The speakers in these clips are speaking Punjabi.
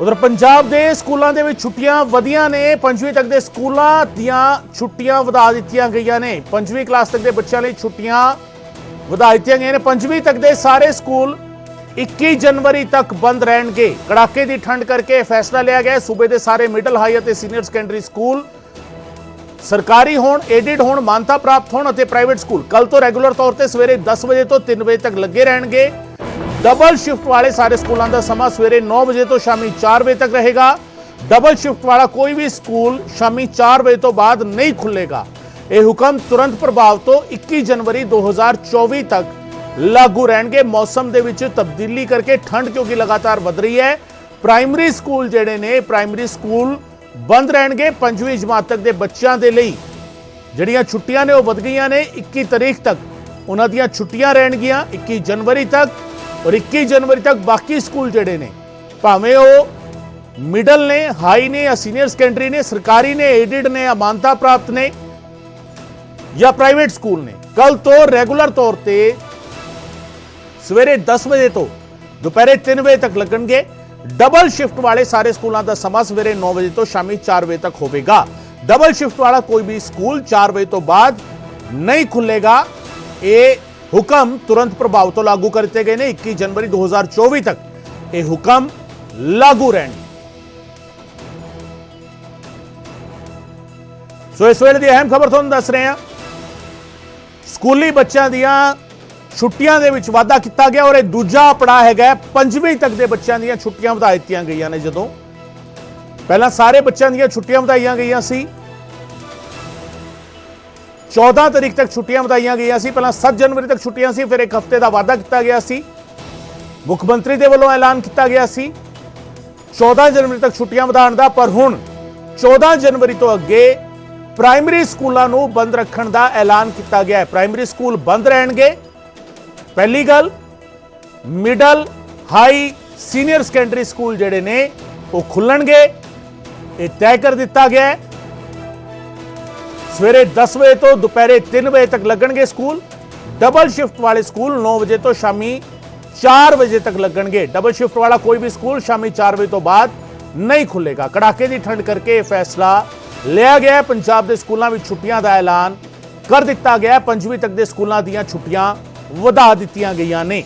ਉਧਰ ਪੰਜਾਬ ਦੇ ਸਕੂਲਾਂ ਦੇ ਵਿੱਚ ਛੁੱਟੀਆਂ ਵਧੀਆਂ ਨੇ। ਪੰਜਵੀਂ ਤੱਕ ਦੇ ਸਕੂਲਾਂ ਦੀਆਂ ਛੁੱਟੀਆਂ ਵਧਾ ਦਿੱਤੀਆਂ ਗਈਆਂ ਨੇ। ਪੰਜਵੀਂ ਕਲਾਸ ਤੱਕ ਦੇ ਬੱਚਿਆਂ ਲਈ ਛੁੱਟੀਆਂ ਵਧਾ ਦਿੱਤੀਆਂ ਗਈਆਂ ਨੇ। ਪੰਜਵੀਂ ਤੱਕ ਦੇ ਸਾਰੇ ਸਕੂਲ 21 ਜਨਵਰੀ ਤੱਕ ਬੰਦ ਰਹਿਣਗੇ। ਕੜਾਕੇ ਦੀ ਠੰਡ ਕਰਕੇ ਇਹ ਫੈਸਲਾ ਲਿਆ ਗਿਆ ਸੂਬੇ ਦੇ ਸਾਰੇ ਮਿਡਲ, ਹਾਈ ਅਤੇ ਸੀਨੀਅਰ ਸੈਕੰਡਰੀ ਸਕੂਲ ਸਰਕਾਰੀ ਹੋਣ, ਏਡਿਡ ਹੋਣ, ਮਾਨਤਾ ਪ੍ਰਾਪਤ ਹੋਣ ਅਤੇ ਪ੍ਰਾਈਵੇਟ ਸਕੂਲ ਕੱਲ ਤੋਂ ਰੈਗੂਲਰ ਤੌਰ ਤੇ ਸਵੇਰੇ 10 ਵਜੇ ਤੋਂ 3 ਵਜੇ ਤੱਕ ਲੱਗੇ ਰਹਿਣਗੇ। ਡਬਲ ਸ਼ਿਫਟ ਵਾਲੇ ਸਾਰੇ ਸਕੂਲਾਂ ਦਾ ਸਮਾਂ ਸਵੇਰੇ 9 ਵਜੇ ਤੋਂ ਸ਼ਾਮੀ 4 ਵਜੇ ਤੱਕ ਰਹੇਗਾ। ਡਬਲ ਸ਼ਿਫਟ ਵਾਲਾ ਕੋਈ ਵੀ ਸਕੂਲ ਸ਼ਾਮੀ 4 ਵਜੇ ਤੋਂ ਬਾਅਦ ਨਹੀਂ ਖੁੱਲੇਗਾ ਇਹ ਹੁਕਮ ਤੁਰੰਤ ਪ੍ਰਭਾਵ ਤੋਂ 21 ਜਨਵਰੀ 2024 ਤੱਕ ਲਾਗੂ ਰਹਿਣਗੇ। ਮੌਸਮ ਦੇ ਵਿੱਚ ਤਬਦੀਲੀ ਕਰਕੇ ਠੰਡ ਕਿਉਂਕਿ ਲਗਾਤਾਰ ਵਧ ਰਹੀ ਹੈ। ਪ੍ਰਾਇਮਰੀ ਸਕੂਲ ਜਿਹੜੇ ਨੇ, ਪ੍ਰਾਇਮਰੀ ਸਕੂਲ ਬੰਦ ਰਹਿਣਗੇ। ਪੰਜਵੀਂ ਜਮਾਤ ਤੱਕ ਦੇ ਬੱਚਿਆਂ ਦੇ ਲਈ ਜਿਹੜੀਆਂ ਛੁੱਟੀਆਂ ਨੇ ਉਹ ਵਧ ਗਈਆਂ ਨੇ। 21 ਤਾਰੀਖ ਤੱਕ ਉਹਨਾਂ ਦੀਆਂ ਛੁੱਟੀਆਂ ਰਹਿਣਗੀਆਂ। 21 ਜਨਵਰੀ ਤੱਕ ਔਰ 21 ਜਨਵਰੀ ਤੱਕ ਬਾਕੀ ਸਕੂਲ ਜਿਹੜੇ ਨੇ ਭਾਵੇਂ ਉਹ ਮਿਡਲ ਨੇ ਹਾਈ ਨੇ ਜਾਂ ਸੀਨੀਅਰ ਸੈਕੰਡਰੀ ਨੇ ਸਰਕਾਰੀ ਨੇ ਏਡਿਡ ਨੇ ਜਾਂ ਮਾਨਤਾ ਪ੍ਰਾਪਤ ਨੇ ਜਾਂ ਪ੍ਰਾਈਵੇਟ ਸਕੂਲ ਨੇ ਕੱਲ ਤੋਂ ਰੈਗੂਲਰ ਤੌਰ ਤੇ ਸਵੇਰੇ 10 ਵਜੇ ਤੋਂ ਦੁਪਹਿਰੇ 3 ਵਜੇ ਤੱਕ ਲੱਗਣਗੇ ਡਬਲ ਸ਼ਿਫਟ ਵਾਲੇ ਸਾਰੇ ਸਕੂਲਾਂ ਦਾ ਸਮਾਂ ਸਵੇਰੇ 9 ਵਜੇ ਤੋਂ ਸ਼ਾਮੀ 4 ਵਜੇ ਤੱਕ ਹੋਵੇਗਾ ਡਬਲ ਸ਼ਿਫਟ ਵਾਲਾ ਕੋਈ ਵੀ ਸਕੂਲ 4 ਵਜੇ ਤੋਂ ਬਾਅਦ ਨਹੀਂ ਖੁੱਲੇਗਾ ਇਹ ਹੁਕਮ ਤੁਰੰਤ ਪ੍ਰਭਾਵ ਤੋਂ ਲਾਗੂ ਕਰ ਦਿੱਤੇ ਗਏ ਨੇ। 21 ਜਨਵਰੀ 2024 ਤੱਕ ਇਹ ਹੁਕਮ ਲਾਗੂ ਰਹਿਣਗੇ ਸੋ ਇਸ ਵੇਲੇ ਦੀ ਅਹਿਮ ਖਬਰ ਤੁਹਾਨੂੰ ਦੱਸ ਰਹੇ ਹਾਂ। ਸਕੂਲੀ ਬੱਚਿਆਂ ਦੀਆਂ ਛੁੱਟੀਆਂ ਦੇ ਵਿੱਚ ਵਾਧਾ ਕੀਤਾ ਗਿਆ ਔਰ ਇਹ ਦੂਜਾ ਪੜਾਅ ਹੈਗਾ ਪੰਜਵੀਂ ਤੱਕ ਦੇ ਬੱਚਿਆਂ ਦੀਆਂ ਛੁੱਟੀਆਂ ਵਧਾ ਦਿੱਤੀਆਂ ਗਈਆਂ ਨੇ ਜਦੋਂ। ਪਹਿਲਾਂ ਸਾਰੇ ਬੱਚਿਆਂ ਦੀਆਂ ਛੁੱਟੀਆਂ ਵਧਾਈਆਂ ਗਈਆਂ ਸੀ। 14 ਤਰੀਕ ਤੱਕ ਛੁੱਟੀਆਂ ਵਧਾਈਆਂ ਗਈਆਂ ਸੀ। ਪਹਿਲਾਂ 7 ਜਨਵਰੀ ਤੱਕ ਛੁੱਟੀਆਂ ਸੀ, ਫਿਰ ਇੱਕ ਹਫ਼ਤੇ ਦਾ ਵਾਧਾ ਕੀਤਾ ਗਿਆ ਸੀ। ਮੁੱਖ ਮੰਤਰੀ ਦੇ ਵੱਲੋਂ ਐਲਾਨ ਕੀਤਾ ਗਿਆ ਸੀ। 14 ਜਨਵਰੀ ਤੱਕ ਛੁੱਟੀਆਂ ਵਧਾਉਣ ਦਾ, ਪਰ ਹੁਣ 14 ਜਨਵਰੀ ਤੋਂ ਅੱਗੇ ਪ੍ਰਾਇਮਰੀ ਸਕੂਲਾਂ ਨੂੰ ਬੰਦ ਰੱਖਣ ਦਾ ਐਲਾਨ ਕੀਤਾ ਗਿਆ ਹੈ। ਪ੍ਰਾਇਮਰੀ ਸਕੂਲ ਬੰਦ ਰਹਿਣਗੇ। ਪਹਿਲੀ ਗੱਲ, middle, high, senior secondary school ਜਿਹੜੇ ਨੇ, ਉਹ ਖੁੱਲਣਗੇ। ਇਹ ਤੈਅ ਕਰ ਦਿੱਤਾ ਗਿਆ ਹੈ। ਸਵੇਰੇ 10 ਵਜੇ ਤੋਂ ਦੁਪਹਿਰੇ 3 ਵਜੇ ਤੱਕ ਲੱਗਣਗੇ ਸਕੂਲ। ਡਬਲ ਸ਼ਿਫਟ ਵਾਲੇ ਸਕੂਲ 9 ਵਜੇ ਤੋਂ ਸ਼ਾਮੀ 4 ਵਜੇ ਤੱਕ ਲੱਗਣਗੇ। ਡਬਲ ਸ਼ਿਫਟ ਵਾਲਾ ਕੋਈ ਵੀ ਸਕੂਲ ਸ਼ਾਮੀ 4 ਵਜੇ ਤੋਂ ਬਾਅਦ ਨਹੀਂ ਖੁੱਲੇਗਾ ਕੜਾਕੇ ਦੀ ਠੰਡ ਕਰਕੇ ਇਹ ਫੈਸਲਾ ਲਿਆ ਗਿਆ ਹੈ। ਪੰਜਾਬ ਦੇ ਸਕੂਲਾਂ ਵਿੱਚ ਛੁੱਟੀਆਂ ਦਾ ਐਲਾਨ ਕਰ ਦਿੱਤਾ ਗਿਆ ਹੈ। ਪੰਜਵੀਂ ਤੱਕ ਦੇ ਸਕੂਲਾਂ ਦੀਆਂ ਛੁੱਟੀਆਂ ਵਧਾ ਦਿੱਤੀਆਂ ਗਈਆਂ ਨੇ।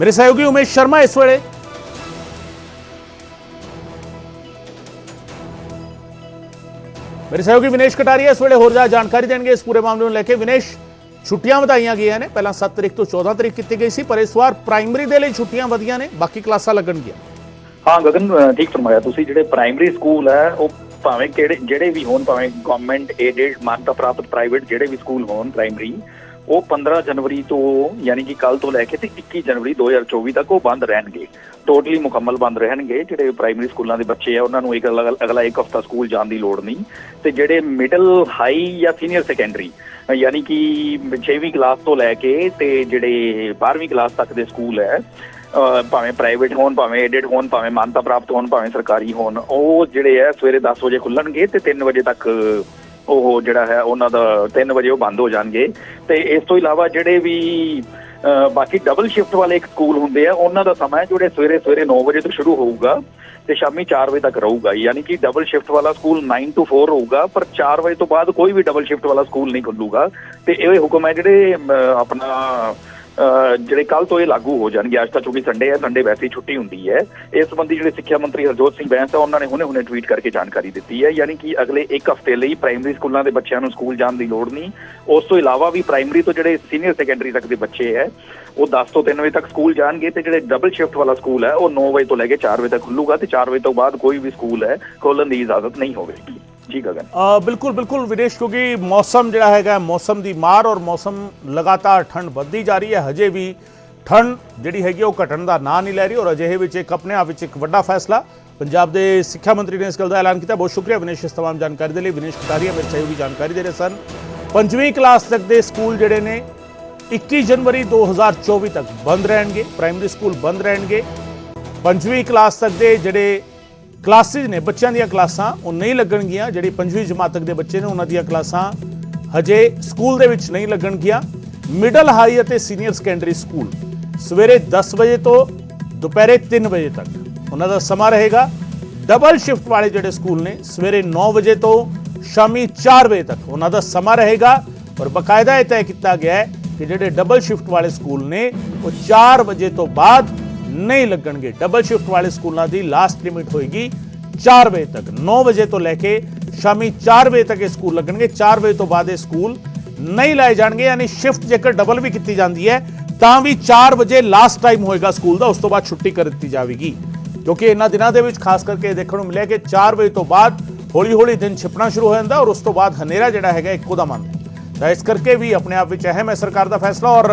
ਮੇਰੇ ਸਹਿਯੋਗੀ ਉਮੇਸ਼ ਸ਼ਰਮਾ ਇਸ ਵੇਲੇ ਮੇਰੇ ਸਹਿਯੋਗੀ ਵਿਨੇਸ਼ ਕਟਾਰੀਆ ਇਸ ਵੇਲੇ ਹੋਰ ਜ਼ਿਆਦਾ ਜਾਣਕਾਰੀ ਦੇਣਗੇ। ਇਸ ਪੂਰੇ ਮਾਮਲੇ ਨੂੰ ਲੈ ਕੇ ਵਿਨੇਸ਼, ਛੁੱਟੀਆਂ ਵਧਾਈਆਂ ਗਈਆਂ ਨੇ। ਪਹਿਲਾਂ 7 ਤਰੀਕ ਤੋਂ 14 ਤਰੀਕ ਕੀਤੀ ਗਈ ਸੀ, ਪਰ ਇਸ ਵਾਰ ਪ੍ਰਾਇਮਰੀ ਦੇ ਲਈ ਛੁੱਟੀਆਂ ਵਧੀਆਂ ਨੇ। ਬਾਕੀ ਕਲਾਸਾਂ ਲੱਗਣਗੀਆਂ। ਹਾਂ, ਗਗਨ ਠੀਕ ਫਰਮਾਇਆ ਤੁਸੀਂ, ਜਿਹੜੇ ਪ੍ਰਾਇਮਰੀ ਸਕੂਲ ਹੈ, ਉਹ ਭਾਵੇਂ ਕਿਹੜੇ ਜਿਹੜੇ ਵੀ ਹੋਣ, ਭਾਵੇਂ ਗਵਰਨਮੈਂਟ ਏਡਡ ਮਾਨਤਾ ਪ੍ਰਾਪਤ ਪ੍ਰਾਈਵੇਟ ਜਿਹੜੇ ਵੀ ਸਕੂਲ ਹੋਣ ਪ੍ਰਾਇਮਰੀ ਉਹ 15 ਜਨਵਰੀ ਤੋਂ, ਯਾਨੀ ਕਿ ਕੱਲ ਤੋਂ ਲੈ ਕੇ ਤੇ 21 ਜਨਵਰੀ 2024 ਤੱਕ ਉਹ ਬੰਦ ਰਹਿਣਗੇ। ਟੋਟਲੀ ਮੁਕੰਮਲ ਬੰਦ ਰਹਿਣਗੇ। ਜਿਹੜੇ ਪ੍ਰਾਇਮਰੀ ਸਕੂਲਾਂ ਦੇ ਬੱਚੇ ਆ, ਉਹਨਾਂ ਨੂੰ ਇੱਕ ਅਗਲਾ ਅਗਲਾ ਇੱਕ ਹਫਤਾ ਸਕੂਲ ਜਾਣ ਦੀ ਲੋੜ ਨਹੀਂ। ਤੇ ਜਿਹੜੇ ਮਿਡਲ ਹਾਈ ਜਾਂ ਸੀਨੀਅਰ ਸੈਕੰਡਰੀ ਯਾਨੀ ਕਿ 6ਵੀਂ ਕਲਾਸ ਤੋਂ ਲੈ ਕੇ ਤੇ ਜਿਹੜੇ 12ਵੀਂ ਕਲਾਸ ਤੱਕ ਦੇ ਸਕੂਲ ਹੈ ਭਾਵੇਂ ਪ੍ਰਾਈਵੇਟ ਹੋਣ, ਭਾਵੇਂ ਏਡਡ ਹੋਣ, ਭਾਵੇਂ ਮਾਨਤਾ ਪ੍ਰਾਪਤ ਹੋਣ, ਭਾਵੇਂ ਸਰਕਾਰੀ ਹੋਣ, ਉਹ ਜਿਹੜੇ ਆ ਸਵੇਰੇ 10 ਵਜੇ ਖੁੱਲਣਗੇ ਤੇ 3 ਵਜੇ ਤੱਕ ਉਹ ਜਿਹੜਾ ਹੈ, ਉਹਨਾਂ ਦਾ 3 ਵਜੇ ਉਹ ਬੰਦ ਹੋ ਜਾਣਗੇ। ਤੇ ਇਸ ਤੋਂ ਇਲਾਵਾ ਜਿਹੜੇ ਵੀ ਬਾਕੀ ਡਬਲ ਸ਼ਿਫਟ ਵਾਲੇ ਇੱਕ ਸਕੂਲ ਹੁੰਦੇ ਆ, ਉਹਨਾਂ ਦਾ ਸਮਾਂ ਜਿਹੜੇ ਸਵੇਰੇ ਸਵੇਰੇ 9 ਵਜੇ ਤੋਂ ਸ਼ੁਰੂ ਹੋਊਗਾ ਤੇ ਸ਼ਾਮੀ 4 ਵਜੇ ਤੱਕ ਰਹੂਗਾ। ਯਾਨੀ ਕਿ ਡਬਲ ਸ਼ਿਫਟ ਵਾਲਾ ਸਕੂਲ 9 ਤੋਂ 4 ਹੋਊਗਾ, ਪਰ 4 ਵਜੇ ਤੋਂ ਬਾਅਦ ਕੋਈ ਵੀ ਡਬਲ ਸ਼ਿਫਟ ਵਾਲਾ ਸਕੂਲ ਨਹੀਂ ਖੁੱਲੂਗਾ। ਤੇ ਇਹ ਹੁਕਮ ਹੈ ਜਿਹੜੇ ਆਪਣਾ ਜਿਹੜੇ ਕੱਲ ਤੋਂ ਇਹ ਲਾਗੂ ਹੋ ਜਾਣਗੇ, ਅੱਜ ਤਾਂ ਚੂੰਕਿ ਸੰਡੇ ਹੈ ਸੰਡੇ ਵੈਸੇ ਹੀ ਛੁੱਟੀ ਹੁੰਦੀ ਹੈ। ਇਸ ਸੰਬੰਧੀ ਜਿਹੜੇ ਸਿੱਖਿਆ ਮੰਤਰੀ ਹਰਜੋਤ ਸਿੰਘ ਬੈਂਸ ਆ, ਉਹਨਾਂ ਨੇ ਹੁਣੇ-ਹੁਣੇ ਟਵੀਟ ਕਰਕੇ ਜਾਣਕਾਰੀ ਦਿੱਤੀ ਹੈ, ਯਾਨੀ ਕਿ ਅਗਲੇ ਇੱਕ ਹਫ਼ਤੇ ਲਈ ਪ੍ਰਾਇਮਰੀ ਸਕੂਲਾਂ ਦੇ ਬੱਚਿਆਂ ਨੂੰ ਸਕੂਲ ਜਾਣ ਦੀ ਲੋੜ ਨਹੀਂ। ਉਸ ਤੋਂ ਇਲਾਵਾ ਵੀ ਪ੍ਰਾਇਮਰੀ ਤੋਂ ਜਿਹੜੇ ਸੀਨੀਅਰ ਸੈਕੰਡਰੀ ਤੱਕ ਦੇ ਬੱਚੇ ਹੈ, ਉਹ 10 ਤੋਂ 3 ਵਜੇ ਤੱਕ ਸਕੂਲ ਜਾਣਗੇ ਤੇ ਜਿਹੜੇ ਡਬਲ ਸ਼ਿਫਟ ਵਾਲਾ ਸਕੂਲ ਹੈ, ਉਹ 9 ਵਜੇ ਤੋਂ ਲੈ ਕੇ 4 ਵਜੇ ਤੱਕ ਖੁੱਲੂਗਾ ਤੇ 4 ਵਜੇ ਤੋਂ ਬਾਅਦ ਕੋਈ ਵੀ ਸਕੂਲ ਹੈ ਖੋਲਣ ਦੀ ਇਜਾਜ਼ਤ ਨਹੀਂ ਹੋਵੇਗੀ। ਜੀ ਗਗਨ ਬਿਲਕੁਲ ਬਿਲਕੁਲ ਵਿਦੇਸ਼, ਕਿਉਂਕਿ ਮੌਸਮ ਜਿਹੜਾ ਹੈਗਾ, ਮੌਸਮ ਦੀ ਮਾਰ ਔਰ ਮੌਸਮ ਲਗਾਤਾਰ ਠੰਡ ਵੱਧਦੀ ਜਾ ਰਹੀ ਹੈ। ਹਜੇ ਵੀ ਠੰਡ ਜਿਹੜੀ ਹੈਗੀ ਉਹ ਘਟਣ ਦਾ ਨਾਂ ਨਹੀਂ ਲੈ ਰਹੀ ਔਰ ਅਜਿਹੇ ਵਿੱਚ ਇੱਕ, ਆਪਣੇ ਆਪ ਵਿੱਚ ਇੱਕ ਵੱਡਾ ਫੈਸਲਾ ਪੰਜਾਬ ਦੇ ਸਿੱਖਿਆ ਮੰਤਰੀ ਨੇ ਇਸ ਗੱਲ ਦਾ ਐਲਾਨ ਕੀਤਾ। ਬਹੁਤ ਸ਼ੁਕਰੀਆ ਵਿਨੇਸ਼ ਇਸ ਤਮਾਮ ਜਾਣਕਾਰੀ ਦੇ ਲਈ। ਵਿਨੇਸ਼ ਕਟਾਰੀਆ ਮੇਰੇ ਸਹਿਯੋਗੀ ਜਾਣਕਾਰੀ ਦੇ ਰਹੇ ਸਨ। ਪੰਜਵੀਂ ਕਲਾਸ ਤੱਕ ਦੇ ਸਕੂਲ ਜਿਹੜੇ ਨੇ 21 ਜਨਵਰੀ 2024 ਤੱਕ ਬੰਦ ਰਹਿਣਗੇ, ਪ੍ਰਾਇਮਰੀ ਸਕੂਲ ਬੰਦ ਰਹਿਣਗੇ। ਪੰਜਵੀਂ ਕਲਾਸ ਤੱਕ ਦੇ ਜਿਹੜੇ ਕਲਾਸਿਸ ਨੇ, ਬੱਚਿਆਂ ਦੀਆਂ ਕਲਾਸਾਂ ਉਹ ਨਹੀਂ ਲੱਗਣਗੀਆਂ, ਜਿਹੜੀ ਪੰਜਵੀਂ ਜਮਾਤ ਤੱਕ ਦੇ ਬੱਚੇ ਨੇ ਉਹਨਾਂ ਦੀਆਂ ਕਲਾਸਾਂ ਹਜੇ ਸਕੂਲ ਦੇ ਵਿੱਚ ਨਹੀਂ ਲੱਗਣਗੀਆਂ। ਮਿਡਲ, ਹਾਈ ਅਤੇ ਸੀਨੀਅਰ ਸੈਕੰਡਰੀ ਸਕੂਲ ਸਵੇਰੇ 10 ਵਜੇ ਤੋਂ ਦੁਪਹਿਰੇ 3 ਵਜੇ ਤੱਕ ਉਹਨਾਂ ਦਾ ਸਮਾਂ ਰਹੇਗਾ। ਡਬਲ ਸ਼ਿਫਟ ਵਾਲੇ ਜਿਹੜੇ ਸਕੂਲ ਨੇ, ਸਵੇਰੇ 9 ਵਜੇ ਤੋਂ ਸ਼ਾਮੀ 4 ਵਜੇ ਤੱਕ ਉਹਨਾਂ ਦਾ ਸਮਾਂ ਰਹੇਗਾ। ਔਰ ਬਕਾਇਦਾ ਇਹ ਤੈਅ ਕੀਤਾ ਗਿਆ ਹੈ ਕਿ ਜਿਹੜੇ ਡਬਲ ਸ਼ਿਫਟ ਵਾਲੇ ਸਕੂਲ ਨੇ, ਉਹ 4 ਵਜੇ ਤੋਂ ਬਾਅਦ ਨਹੀਂ ਲੱਗਣਗੇ ਡਬਲ ਸ਼ਿਫਟ ਵਾਲੇ ਸਕੂਲਾਂ ਦੀ ਲਾਸਟ ਲਿਮਿਟ ਹੋਏਗੀ 4 ਵਜੇ ਤੱਕ 9 ਵਜੇ ਤੋਂ ਲੈ ਕੇ ਸ਼ਾਮੀ 4 ਵਜੇ ਤੱਕ ਇਹ ਸਕੂਲ ਲੱਗਣਗੇ 4 ਵਜੇ ਤੋਂ ਬਾਅਦ ਇਹ ਸਕੂਲ ਨਹੀਂ ਲਾਏ ਜਾਣਗੇ ਯਾਨੀ ਸ਼ਿਫਟ ਜੇਕਰ ਡਬਲ ਵੀ ਕੀਤੀ ਜਾਂਦੀ ਹੈ ਤਾਂ ਵੀ 4 ਵਜੇ ਲਾਸਟ ਟਾਈਮ ਹੋਏਗਾ ਸਕੂਲ ਦਾ ਉਸ ਤੋਂ ਬਾਅਦ ਛੁੱਟੀ ਕਰ ਦਿੱਤੀ ਜਾਵੇਗੀ ਕਿਉਂਕਿ ਇਹਨਾਂ ਦਿਨਾਂ ਦੇ ਵਿੱਚ ਖਾਸ ਕਰਕੇ ਇਹ ਦੇਖਣ ਨੂੰ ਮਿਲਿਆ ਕਿ 4 ਵਜੇ ਤੋਂ ਬਾਅਦ ਹੌਲੀ-ਹੌਲੀ ਦਿਨ ਛਿਪਣਾ ਸ਼ੁਰੂ ਹੋ ਜਾਂਦਾ ਔਰ ਉਸ ਤੋਂ ਬਾਅਦ ਹਨੇਰਾ ਜਿਹੜਾ ਹੈਗਾ ਇੱਕੋ ਦਮ ਆਉਂਦਾ ਤਾਂ ਇਸ ਕਰਕੇ ਵੀ ਆਪਣੇ ਆਪ ਵਿੱਚ ਅਹਿਮ ਹੈ ਸਰਕਾਰ ਦਾ ਫੈਸਲਾ ਔਰ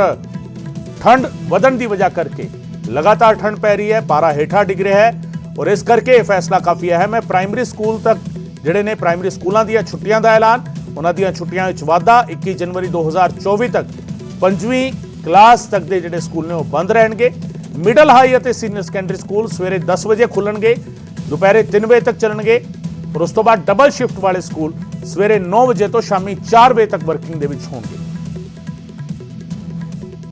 ਠੰਡ ਵਧਣ ਦੀ ਵਜ੍ਹਾ ਕਰਕੇ ਲਗਾਤਾਰ ਠੰਡ ਪੈ ਰਹੀ ਹੈ, ਪਾਰਾ ਹੇਠਾਂ ਡਿੱਗ ਰਿਹਾ ਹੈ ਔਰ ਇਸ ਕਰਕੇ ਇਹ ਫੈਸਲਾ ਕਾਫੀ ਅਹਿਮ ਹੈ। ਪ੍ਰਾਇਮਰੀ ਸਕੂਲ ਤੱਕ ਜਿਹੜੇ ਨੇ ਪ੍ਰਾਇਮਰੀ ਸਕੂਲਾਂ ਦੀਆਂ ਛੁੱਟੀਆਂ ਦਾ ਐਲਾਨ, ਉਹਨਾਂ ਦੀਆਂ ਛੁੱਟੀਆਂ ਵਿੱਚ ਵਾਧਾ। 21 ਜਨਵਰੀ 2024 ਤੱਕ ਪੰਜਵੀਂ ਕਲਾਸ ਤੱਕ ਦੇ ਜਿਹੜੇ ਸਕੂਲ ਨੇ ਉਹ ਬੰਦ ਰਹਿਣਗੇ। ਮਿਡਲ ਹਾਈ ਅਤੇ ਸੀਨੀਅਰ ਸੈਕੰਡਰੀ ਸਕੂਲ ਸਵੇਰੇ 10 ਵਜੇ ਖੁੱਲਣਗੇ, ਦੁਪਹਿਰੇ 3 ਵਜੇ ਤੱਕ ਚੱਲਣਗੇ ਔਰ ਉਸ ਤੋਂ ਬਾਅਦ ਡਬਲ ਸ਼ਿਫਟ ਵਾਲੇ ਸਕੂਲ ਸਵੇਰੇ 9 ਵਜੇ ਤੋਂ ਸ਼ਾਮੀ 4 ਵਜੇ ਤੱਕ ਵਰਕਿੰਗ ਦੇ ਵਿੱਚ ਹੋਣਗੇ।